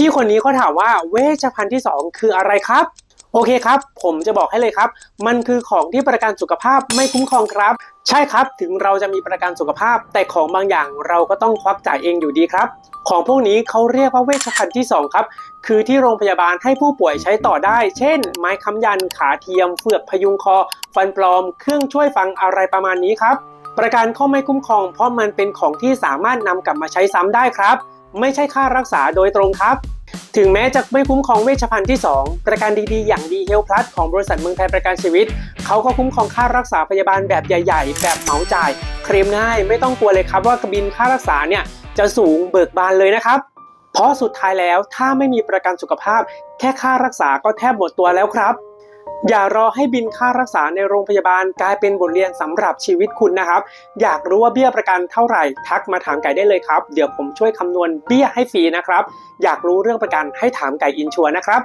พี่คนนี้เขาถามว่าเวชภัณฑ์ที่ 2 คืออะไรครับ โอเคครับ ผมจะบอกให้เลยครับ มันคือของที่ประกันสุขภาพไม่คุ้มครองครับ ใช่ครับถึงเราจะมีประกันสุขภาพ แต่ของบางอย่างเราก็ต้องควักจ่ายเองอยู่ดีครับ ของพวกนี้เขาเรียกว่าเวชภัณฑ์ที่ 2 ครับ คือที่โรงพยาบาลให้ผู้ป่วยใช้ต่อได้ เช่น ไม้ค้ำยันขาเทียม เฟือกพยุงคอ ฟันปลอม เครื่องช่วยฟังอะไรประมาณนี้ครับประกันเขาไม่คุ้มครองเพราะมันเป็นของที่สามารถนำกลับมาใช้ซ้ำได้ครับ ไม่ใช่ค่ารักษาโดยตรงครับ ถึงแม้จะไม่คุ้มครองเวชภัณฑ์ที่ 2 ประกันดีๆ อย่างดีเฮลพลัสของบริษัทเมืองไทยประกันชีวิต เขาก็คุ้มครองค่ารักษาพยาบาลแบบใหญ่ ๆ แบบเหมาจ่าย เคลมง่าย ไม่ต้องกลัวเลยครับว่ากระบินค่ารักษาเนี่ยจะสูงเบิกบานเลยนะครับ เพราะสุดท้ายแล้วถ้าไม่มีประกันสุขภาพ แค่ค่ารักษาก็แทบหมดตัวแล้วครับ อย่ารอให้บินค่ารักษาในโรงพยาบาลกลายเป็นบทเรียนสำหรับชีวิตคุณนะครับ อยากรู้ว่าเบี้ยประกันเท่าไหร่ทักมาถามไก่ได้เลยครับ เดี๋ยวผมช่วยคำนวณเบี้ยให้ฟรีนะครับ อยากรู้เรื่องประกันให้ถามไก่อินชัวนะครับ